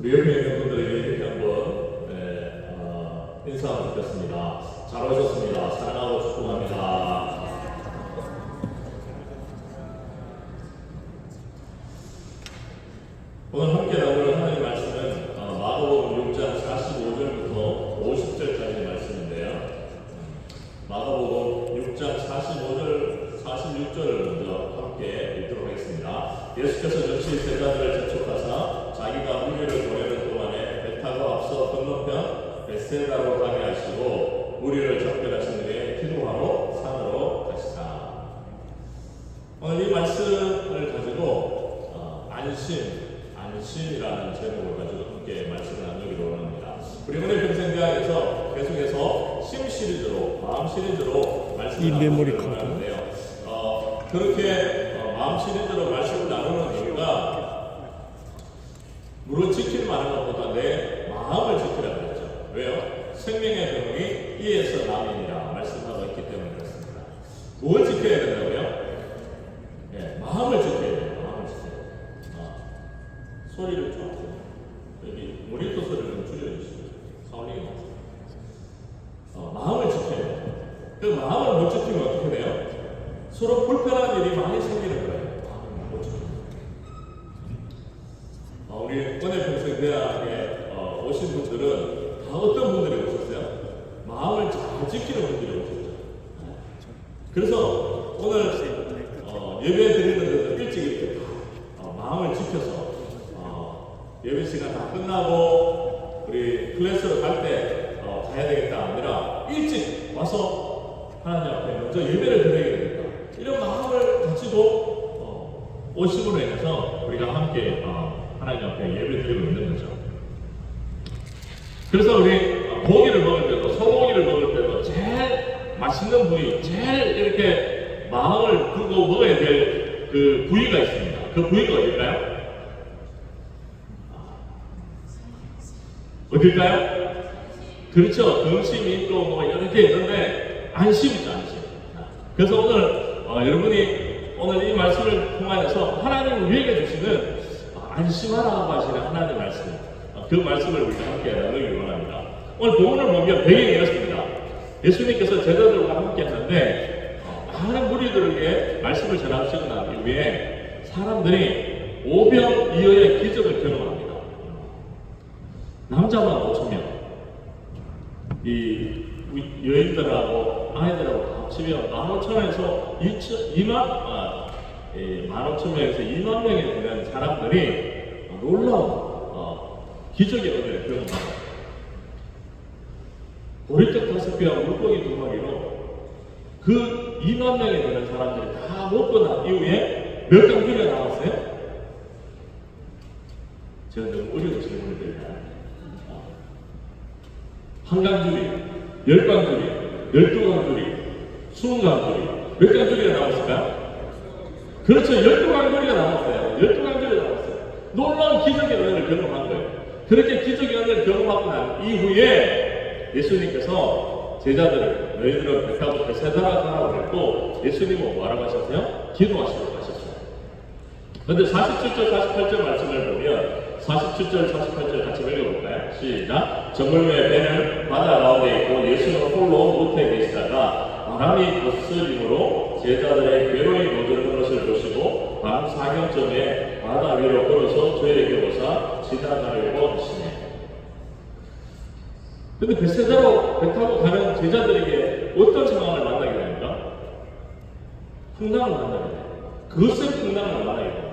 우리 옆에 있는 분들에게 이렇게 한번 네, 어, 인사 한번 드렸습니다. 잘 오셨습니다. 사랑하고 축복합니다. 오늘 함께 나눌 하나님 말씀은 어, 마가복음 6장 45절부터 50절까지 말씀인데요. 마가복음 6장 45절, 46절을 먼저 함께 읽도록 하겠습니다. 예수께서 전시 제자들을 접촉하사 자기가 무리를 보내는 동안에 배 타고 앞서 건너편 베 세다로 가게 하시고 무리를 접견하신 후에 기도하러 산으로 가시다. 오늘 이 말씀을 가지고 어, 안심, 안심이라는 제목을 가지고 함께 말씀을 나누기로 합니다. 우리 오늘 평생대학에서 계속해서 심 시리즈로, 마음 시리즈로 말씀을. 하는데요. 어, 그렇게 어, 마음 시리즈로 말씀을 나누는 이유가 물을 지킬 만한 것보다 내 마음을 지키라고 했죠. 왜요? 생명의 병이 이에서 남이니라 말씀하고 있기 때문에 그렇습니다. 뭘 지켜야 된다고요? 예, 마음을 지켜야 돼요. 마음을 지켜야 돼요. 아, 소리를 좀 여기 모니터 소리를 좀 줄여주시죠. 많습니다. 어, 마음을 지켜야 돼요. 그 마음을 못 지키면 어떻게 돼요? 서로 불편한 일이 많이 생기는 거예요. 마음을 못 지키면. 어, 우리 은혜평생 대학에 어, 오신 분들은 다 어떤 분들이 오셨어요? 마음을 잘 지키는 분들이 오셨죠. 그래서 오늘 어, 예배 드리는 데도 일찍 이렇게 다 어, 마음을 지켜서 어, 예배 시간 다 끝나고 우리 클래스로 갈때 어, 가야 되겠다 아니라 일찍 와서 하나님 앞에 먼저 예배를 드려야 되겠다 이런 마음을 가지고 어, 오심으로 인해서 우리가 함께 어, 하나님 앞에 예배 드리고 있는 거죠. 그래서 우리 어, 고기를 먹을 때도 소고기를 먹을 때도 제일 맛있는 부위, 제일 이렇게 마음을 두고 먹어야 될 그 부위가 있습니다. 그 부위가 어딜까요? 어딜까요? 그렇죠. 등심이 있고 뭐 이렇게 있는데 안심이죠, 안심. 그래서 오늘 어, 여러분이 오늘 이 말씀을 통하여서 하나님을 위해 주시는 어, 안심하라고 하시는 하나님의 말씀. 어, 그 말씀을 우리가 함께 나누기 원합니다. 오늘 본문을 보면 배경이 이렇습니다. 예수님께서 제자들과 함께 하는데 어, 많은 무리들에게 말씀을 전하시고 난 이후에 사람들이 오병 이어의 기적을 경험합니다. 남자만 5천 명. 이 여인들하고 아이들하고 다 합치면 15,000에서 2만, 아, 예, 15,000명에서 2만 명에 되는 사람들이 놀라운 어, 기적의 은혜를 경험합니다. 보리떡 다섯 개와 물고기 두 마리로 그 2만 명에 되는 사람들이 다 먹고 난 이후에 몇 강줄이 나왔어요? 제가 너무 어려운 질문을 드리나요? 한 강줄이, 열 강줄이, 열두 강줄이, 스무 강줄이, 몇 강줄이가 나왔을까요? 그렇죠. 열두 강줄이가 나왔어요. 열두 강줄이가 나왔어요. 놀라운 기적의 은혜를 경험한 거예요. 그렇게 기적의 은혜를 경험하고 난 이후에 예수님께서 제자들을 너희 들은 배 타고 베세다라 가라고 했고 예수님은 뭐라고 하셨어요? 기도하시라고 하셨어요. 근데 47절, 48절 말씀을 보면 47절, 48절 같이 읽어볼까요? 시작. 저물매 배는 바다 가운데 있고 예수는 홀로 못에 계시다가 바람이 거스림으로 제자들의 괴로이 모드는 것을 보시고 밤 사경쯤에 바다 위로 걸어서 저에게 오사 지나가려고 하시네. 근데 베세다로 배 타고 가는 제자들에게 어떤 상황을 만나게 됩니까? 풍랑을 만나게 돼요. 그것은 풍랑을 만나게 됩니다.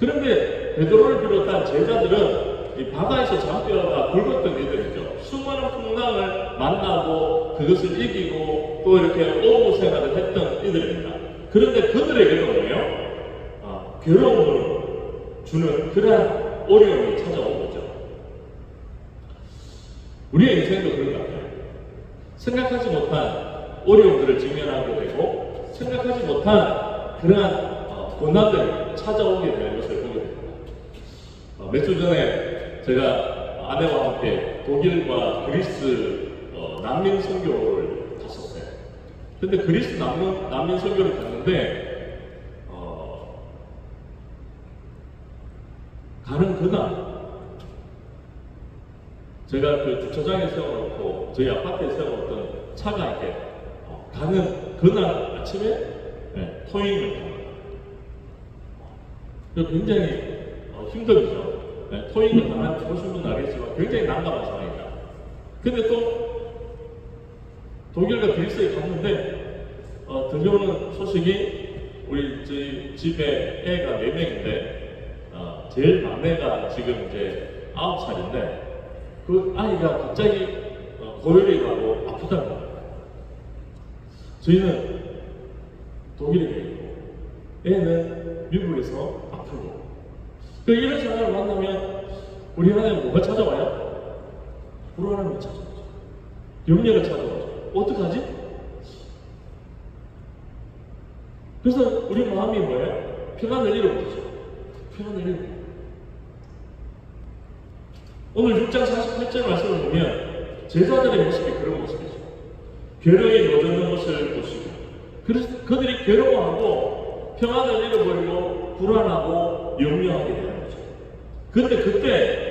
그런데 베드로를 비롯한 제자들은 이 바다에서 잠들어가 굵었던 이들이죠. 수많은 풍랑을 만나고 그것을 이기고 또 이렇게 어부 생활을 했던 이들입니다. 그런데 그들에게는 뭐예요? 아, 괴로움을 주는 그러한 어려움이 찾아온 거죠. 우리의 인생도 그런 것 같아요. 생각하지 못한 어려움들을 직면하게 되고 생각하지 못한 그러한 어, 고난들이 찾아오게 되는 것을 보게 됩니다. 어, 몇주 전에 제가 아내와 함께 독일과 그리스 어, 난민 선교를 갔었어요. 근데 그리스 난민, 난민 선교를 갔는데 어, 가는 그날 제가 그 주차장에 세워놓고 저희 아파트에 세워놓던 차가 이렇게 어, 가는 그날 아침에 네, 토잉을 합니다. 그 굉장히 어, 힘들죠. 네, 토잉을 당한 보신 분은 알겠지만 굉장히 난감한 상황입니다. 근데 또 독일과 그리스에 갔는데 어, 들려오는 소식이 우리 저희 집에 애가 네 명인데 어, 제일 막내가 지금 이제 아홉 살인데 그 아이가 갑자기 어, 고열이 아프다는 거예요. 저희는 독일에 있고 애는 미국에서 아프고 그 이런 사람을 만나면 우리나라에 뭐가 찾아와요? 불안함이 찾아오죠. 염려가 찾아오죠. 어떡하지? 그래서 우리 마음이 뭐예요? 평안을 잃어버리죠. 평안을 잃어버리죠. 오늘 6장 48절 말씀을 보면 제자들의 모습이 그런 모습이죠. 괴로이 노젓는 것을 보시고 그래서 그들이 괴로워하고 평안을 잃어버리고 불안하고 염려하게 되는 거죠. 근데 그때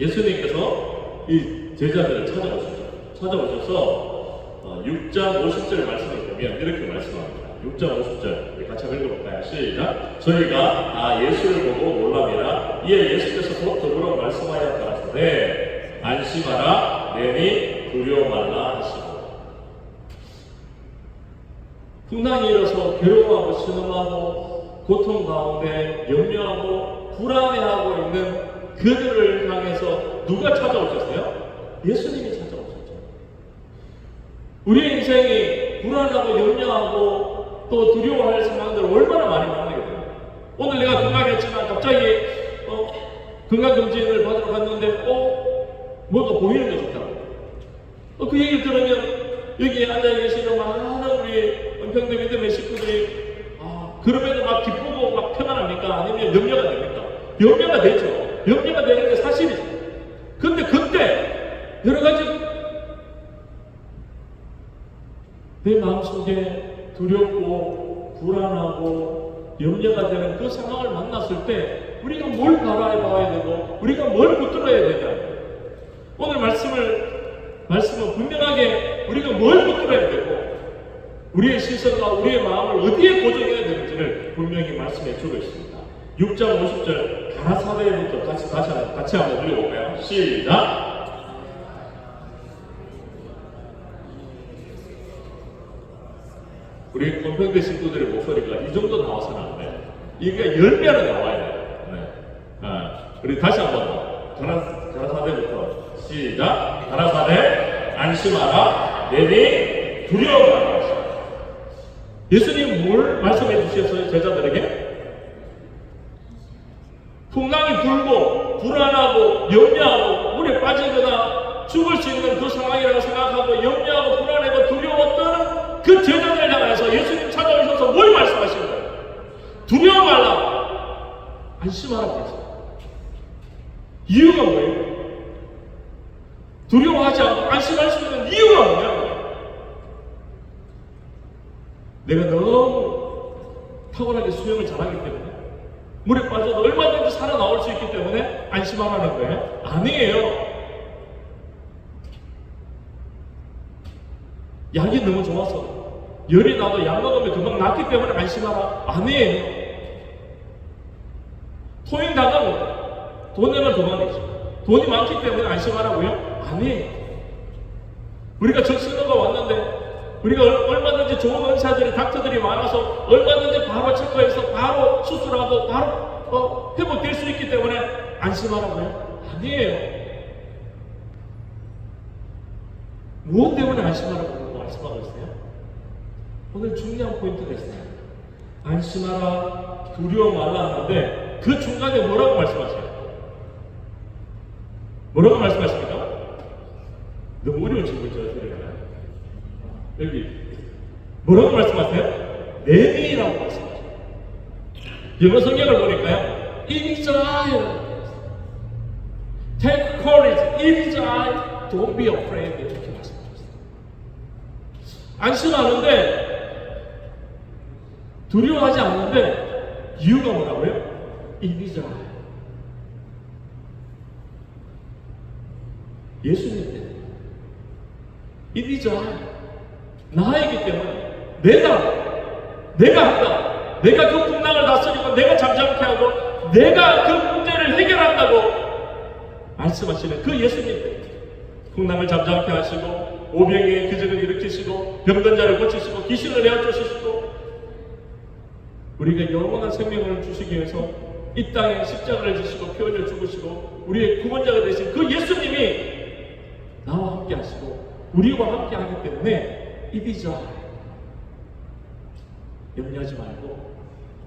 예수님께서 이 제자들을 찾아오셨죠. 찾아오셔서 어, 6장 50절 말씀을 보면 이렇게 말씀합니다. 6장 50절 우리 같이 한번 읽어볼까요? 시작. 저희가 아 예수를 보고 놀랍니다. 이에 예수께서 곧 더불어 말씀하여 가라사대 안심하라 내니 두려워 말라 하시고 풍랑이 일어서 괴로워하고 신음하고 고통 가운데 염려하고 불안해하고 있는 그들을 향해서 누가 찾아오셨어요? 예수님이 찾아오셨죠. 우리의 인생이 불안하고 염려하고 또 두려워할 상황들을 얼마나 많이 만나게 돼요. 오늘 내가 건강했지만 갑자기 어, 건강검진을 받으러 갔는데 어 뭐가 보이는 것이 있다고. 어, 그 얘기를 들으면 여기 앉아 계시는 많은 우리 은평대 믿음의 식구들이 아, 그럼에도 막 기쁘고 막 평안합니까? 아니면 염려가 됩니까? 염려가 되죠. 염려가 되는 게 사실이죠. 근데 그때 여러 가지 내 마음속에 두렵고 불안하고 염려가 되는 그 상황을 만났을 때 우리가 뭘 바라봐야 되고 우리가 뭘 붙들어야 되냐 오늘 말씀을 말씀은 분명하게 우리가 뭘 붙들어야 되고 우리의 시선과 우리의 마음을 어디에 고정해야 되는지를 분명히 말씀해 주고 있습니다. 6장 50절 가나사대부터 같이 다시 한- 같이 한번 읽어볼까요? 시작. 우리 건평대 식구들의 목소리가 이 정도 나와서는 안 돼. 이게 열 배는 나와야 돼. 네. 아, 우리 다시 한 번 더. 가나, 가나사대부터 시작. 가나사대 안심하라. 내니 두려워 말라. 예수님 뭘 말씀해 주셨어요? 제자들에게? 풍랑이 불고 불안하고 염려하고 물에 빠지거나 죽을 수 있는 그 상황이라고 생각하고 염려하고 불안하고 두려웠던 그 제자들 향해서 예수님 찾아오셔서 뭘 말씀하신 거예요? 두려워 말라. 안심하라고 했어요. 이유가 뭐예요? 두려워하지 않고 안심할 수 있는 이유가 뭐냐고요? 내가 너무 탁월하게 수영을 잘하기 때문에 물에 빠져도 얼마든지 살아나올 수 있기 때문에 안심하라는 거예요? 아니에요. 약이 너무 좋아서 열이 나도 약 먹으면 금방 낫기 때문에 안심하라? 아니에요. 토익 나가고 돈 내면 그만이죠. 돈이 많기 때문에 안심하라고요? 아니에요. 우리가 적신호가 왔는데 우리가 얼- 얼마든지 좋은 의사들이 닥터들이 많아서 얼마든지 바로 체크해서 바로 수술하고 바로 어, 회복될 수 있기 때문에 안심하라고요? 아니에요. 무엇 때문에 안심하라고 말씀하고 있어요? 오늘 중요한 포인트가 있어요. 안심하라, 두려워 말라 하는데 그 중간에 뭐라고 말씀하세요? 뭐라고 말씀하십니까? 너무 어려운 질문이죠, 드리나요? 여기 뭐라고 말씀하세요? 내니라고 말씀하세요. 영어 성경을 보니까요. I. Take courage. I. Don't be afraid. 이렇게 말씀하셨어요. 안심하는데 두려워하지 않는데 이유가 뭐라고요? I. 예수님 때문에. 이리자 나이기 때문에 내가 내가 한다. 내가 그 풍랑을 다스리고 내가 잠잠케 하고 내가 그 문제를 해결한다고 말씀하시는 그 예수님 풍랑을 잠잠케 하시고 오병이의 기적을 일으키시고 병든 자를 고치시고 귀신을 내어쫓으시고 우리가 영원한 생명을 주시기 위해서 이 땅에 십자가를 지시고 피 흘려 죽으시고 우리의 구원자가 되신 그 예수님이 나와 함께 하시고 우리와 함께 하기 때문에 이비자 염려하지 말고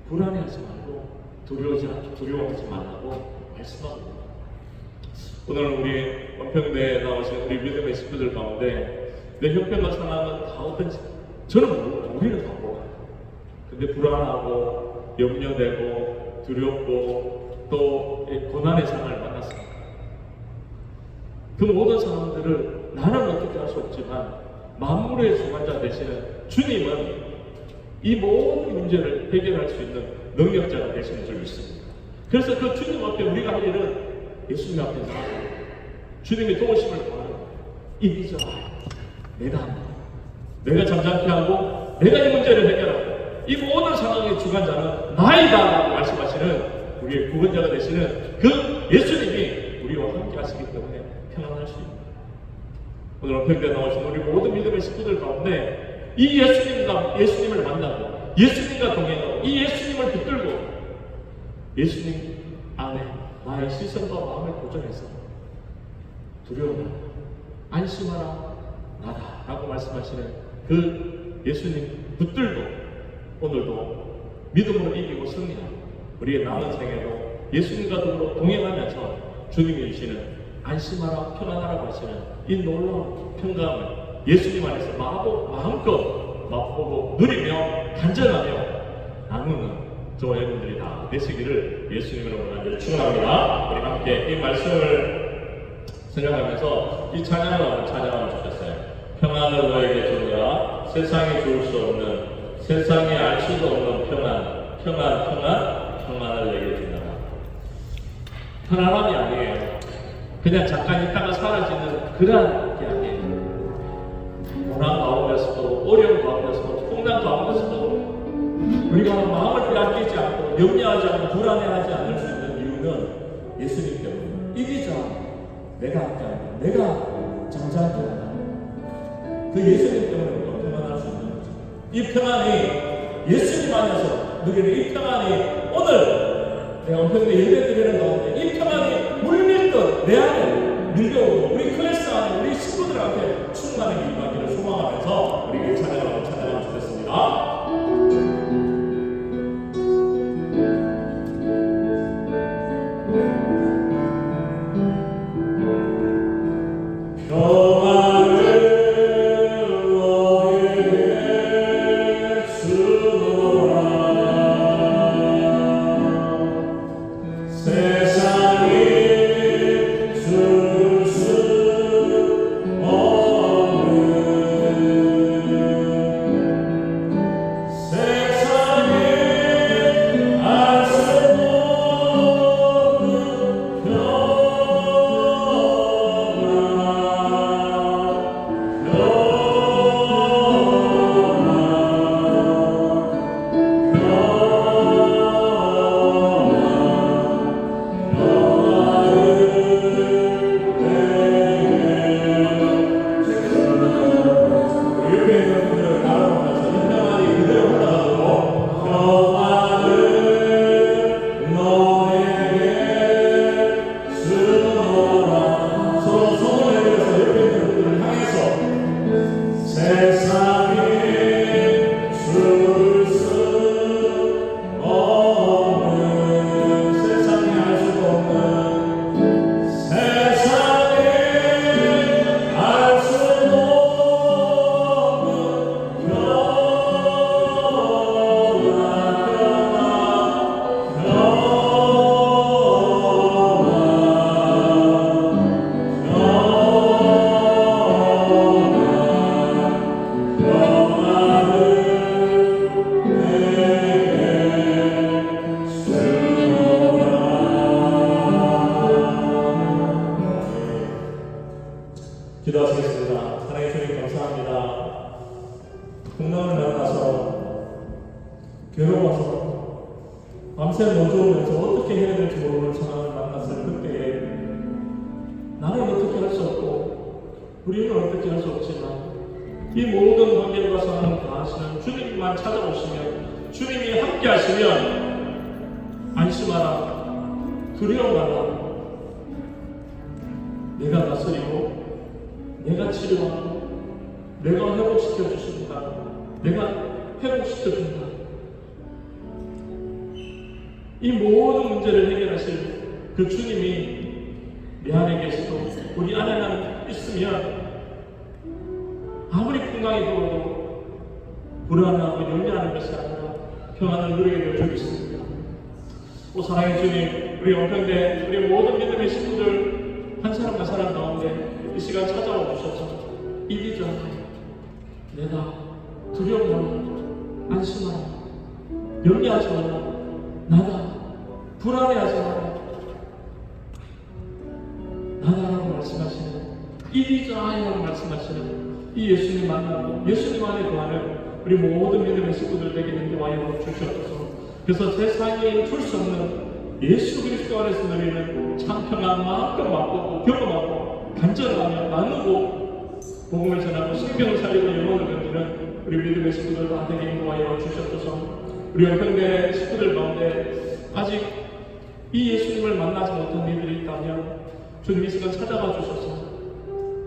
불안해하지 말고 두려워하지, 두려워하지 말라고 말씀합니다. 오늘 우리 원평대에 나오신 우리 믿음의 식구들 가운데 내 형편과 상황은 다 어떤지 저는 모르고 우리는 다. 근데 불안하고 염려되고 두렵고 또이 고난의 상황을 만났습니다. 그 모든 상황들을 나는 어떻게 할 수 없지만 만물의 주관자 되시는 주님은 이 모든 문제를 해결할 수 있는 능력자가 되시는 줄 믿습니다. 그래서 그 주님 앞에 우리가 할 일은 예수님 앞에 나가고 주님의 도우심을 구하는 이비자 내가. 내가 잠잠케 하고 내가 이 문제를 해결하고 이 모든 상황의 주관자는 나이다라고 말씀하시는 우리의 구원자가 되시는 그 예수님이 우리와 함께 하시기 때문에 평안할 수 있습니다. 오늘 어평대 나오신 우리 모든 믿음의 식구들 가운데 이 예수님과 예수님을 만나고 예수님과 동행하고 이 예수님을 붙들고 예수님 안에 나의 시선과 마음을 고정해서 두려워라 안심하라 나다라고 말씀하시는 그 예수님 붙들고 오늘도 믿음으로 이기고 승리하고 우리의 남은 생애도 예수님과 더불어 동행하면서 주님이 주시는 안심하라 평안하라고 하시는 이 놀라운 평강을 예수님 안에서 마보, 마음껏 맛보고 누리며 간절하며 나누는 저와 여러분들이 다 되시기를 예수님으로 간절히 축원합니다. 우리 함께 이 말씀을 생각하면서 이 찬양을 찬양하면 좋겠어요. 평안을 너에게 주노라 세상이 줄수 없는 세상이 알 수도 없는 평안 평안 평안 평안을 내게 주노라 편안함이 아니에요. 그냥 잠깐 있다가 사라지는 그런 게 아니에요. 고난 가운데서도 어려운 가운데서도 풍랑 가운데서도 우리가 마음을 빼앗기지 않고 염려하지 않고 불안해하지 않을 수 있는 이유는 예수님 때문에 이기자 내가 함께한다 내가 잠잠케 한다 그 예수님 때문에 이 평안이 예수님 안에서 누리는 이 평안이 오늘 내가 엄청나게 예배 드리는 가운데 이 평안이 물밀듯 내 안에 밀려오고 우리 클래스 안에 우리 친구들한테 충만하게 임하기를 밤새 노조면서 어떻게 해야 될지 모르는 상황을 만났을 그때에 나는 어떻게 할 수 없고 우리는 어떻게 할 수 없지만 이 모든 관계와 상황을 다 하시는 주님만 찾아오시면 주님이 함께 하시면 안심하라 두려움 말라. 내가 다스리고 내가 치료하고 내가 회복시켜 주신다. 내가 회복시켜 준다 이 모든 문제를 해결하실 그 주님이 내 안에 계시고 우리 안에만 있으면 아무리 풍랑이 불어도 불안하고 염려하는 것이 아니라 평안을 누리게 될줄 믿습니다. 오 사랑의 주님, 우리 영평대 우리 모든 믿음의 식구들 한 사람 한 사람 가운데 이 시간 찾아와 주셔서 이기자 내가 두려움 말라 안심하라 염려하지 말라 나다 불안해하지 마라 나다라고 말씀하시는 이기자라고 말씀하시는 이 예수님 만나고 예수님 안에 거하는 우리 모든 믿음의 식구들 되게 인도하여 주시옵소서. 그래서 세상에 줄수 없는 예수 그리스도 안에서 누리는 참 평안 마음껏 맛보고 경험하고 간절하며 나누고 복음을 전하고 신경을 살리고 영혼을 건지는 우리 믿음의 식구들 다 되게 인도하여 주시옵소서. 우리 영평대 식구들 가운데 아직 이 예수님을 만나지 못한 이들이 있다면 주님 이 시간 찾아가 주셔서.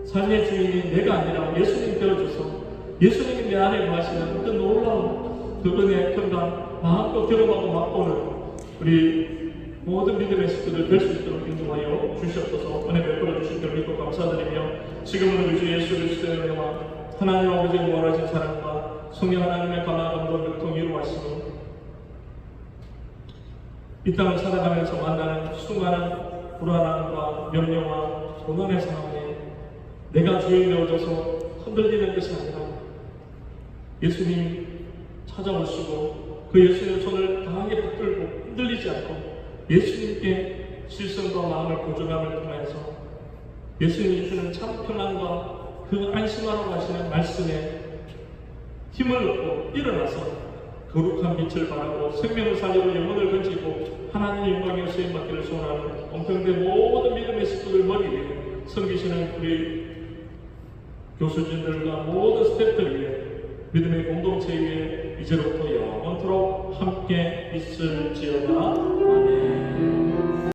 삶의 주인이 내가 아니라 예수님 되어줘서 예수님이 내 안에 거하시는 그 놀라운 그분의 평강 마음껏 경험하고 맛보는 우리 모든 믿음의 식구들 될 수 있도록 인도하여 주시옵소서. 은혜 베풀어 주신 줄 믿고 감사드리며 지금은 우리 주 예수 그리스도의 은혜와 하나님 아버지의 무한하신 사랑과 성령 하나님의 감화 감동 교통 이루하시고 이 땅을 살아가면서 만나는 수많은 불안함과 염려와 고난의 상황에 내가 주인 되어져서 흔들리는 것이 아니라 예수님 찾아오시고 그 예수님의 손을 강하게 붙들고 흔들리지 않고 예수님께 실성과 마음을 고정함을 통해서 예수님이 주는 참 평안과 그 안심하라고 하시는 말씀에 힘을 얻고 일어나서 거룩한 빛을 발하고 생명을 살리고 영혼을 건지고 하나님의 영광에 쓰임 받기를 소원하는 엄평대 모든 믿음의 식구들 머리 위에 섬기시는 우리 교수진들과 모든 스태프들 위해 믿음의 공동체 위에 이제로부터 영원토록 함께 있을지어다. 아멘